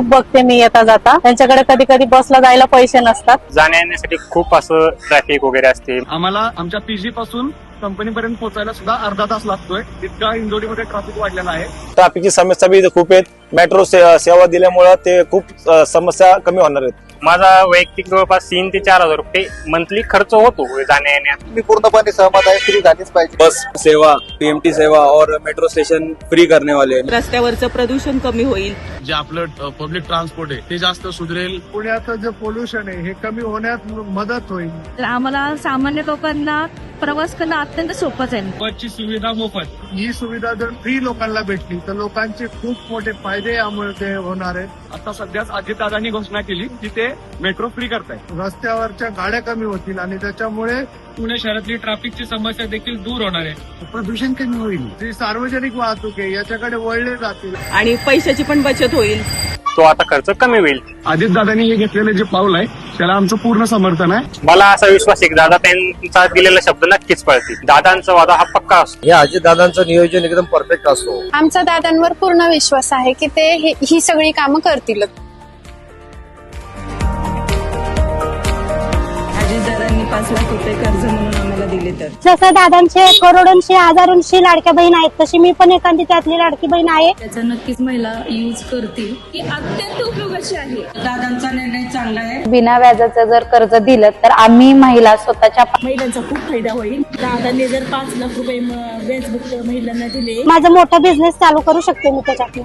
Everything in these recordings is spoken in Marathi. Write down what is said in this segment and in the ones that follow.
खूप बघते मी येता जाता. त्यांच्याकडे कधी कधी बसला जायला पैसे नसतात. जाण्या येण्यासाठी खूप असं ट्रॅफिक वगैरे असते. आम्हाला आमच्या पीजी पासून कंपनीपर्यंत पोहोचायला सुद्धा अर्धा तास लागतोय. इतका इंदोरीमध्ये ट्रॅफिक वाढलेला आहे. ट्रॅफिकची समस्या बी इथे खूप आहेत. मेट्रो सेवा दिल्यामुळं ते खूप समस्या कमी होणार आहेत. माझा वैयक्तिक जवळपास तीन ते चार हजार रुपये मंथली खर्च होतो जाण्या येण्यात मी पूर्णपणे सहमत आहे फ्री झालीच पाहिजे. बस सेवा पीएमटी सेवा और मेट्रो स्टेशन फ्री करने वाले रस्त्यावरचं प्रदूषण कमी होईल. जे आपलं पब्लिक ट्रान्सपोर्ट आहे ते जास्त सुधरेल. पुण्याचं जे पोल्युशन आहे हे कमी होण्यात मदत होईल. आम्हाला सामान्य लोकांना प्रवास करणं अत्यंत सोपं जाईल बसची सुविधा मोफत. ही सुविधा जर फ्री लोकांना भेटली तर लोकांचे खूप मोठे फायदे यामुळे ते होणार आहेत. आता सध्याच अजितदादांनी घोषणा केली की ते मेट्रो फ्री करताय रस्त्यावरच्या गाड्या कमी होतील आणि त्याच्यामुळे पुणे शहरातली ट्रॅफिकची समस्या देखील दूर होणार आहे. प्रदूषण कमी होईल. जी सार्वजनिक वाहतूक आहे याच्याकडे वळले जातील. आणि पैशाची पण बचत होईल. तो आता खर्च कमी होईल. अजितदादांनी हे घेतलेले जे पाऊल आहे त्याला आमचं पूर्ण समर्थन आहे. मला असा विश्वास आहे की दादा त्यांचा दिलेला शब्द नक्कीच पळतील. दादांचा वादा हा पक्का असतो. या अजितदादांचं नियोजन एकदम परफेक्ट असतो. आमचा दादांवर पूर्ण विश्वास आहे की ते हे- ही सगळी कामं करतीलच अजितदादांनी पाच लाख रुपये कर्ज म्हणून आम्हाला जसं दादांचे करोडोंशी हजारोंशी लाडक्या बहीण आहेत तशी मी पण एखादी त्यातली लाडकी बहीण आहे. त्याचा नक्कीच महिला यूज करतील. ही अत्यंत उपयोगाची आहे. दादांचा निर्णय चांगला आहे. बिना व्याजाचं जर कर्ज दिलं तर आम्ही महिला स्वतःच्या महिलांचा खूप फायदा होईल. दादांनी जर पाच लाख रुपये म- व्याजमुक्त महिलांना दिले माझा मोठा बिझनेस चालू करू शकते मी त्याच्यातून.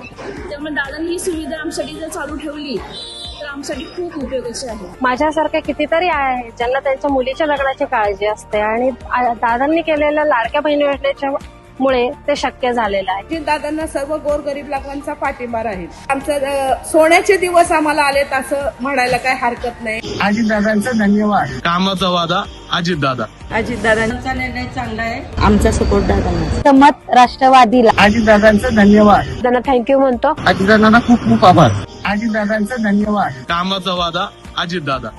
त्यामुळे दादांनी ही सुविधा आमच्यासाठी जर चालू ठेवली तर आमच्यासाठी खूप उपयोगाची आहे. माझ्यासारख्या कितीतरी आहेत ज्यांना त्यांच्या मुलीच्या लग्नाची काळजी असते आणि आ- दादांनी केलेल्या लाडक्या बहिणी योजनेच्या मुळे ते शक्य झालेलं आहे. दादांना सर्व गोरगरीब लोकांचा पाठिंबा राहील. आमचं सोन्याचे दिवस आम्हाला आलेत असं म्हणायला काय हरकत नाही. अजितदादांचा धन्यवाद. कामाचा वादा अजितदादा अजितदादांचा निर्णय चांगला आहे. आमचा सपोर्ट दादांना. मत राष्ट्रवादीला. अजितदादांचा धन्यवाद. त्यांना थँक्यू म्हणतो. अजितदादांना खूप खूप आभार. अजितदादांचा धन्यवाद. कामाचा वादा अजितदादा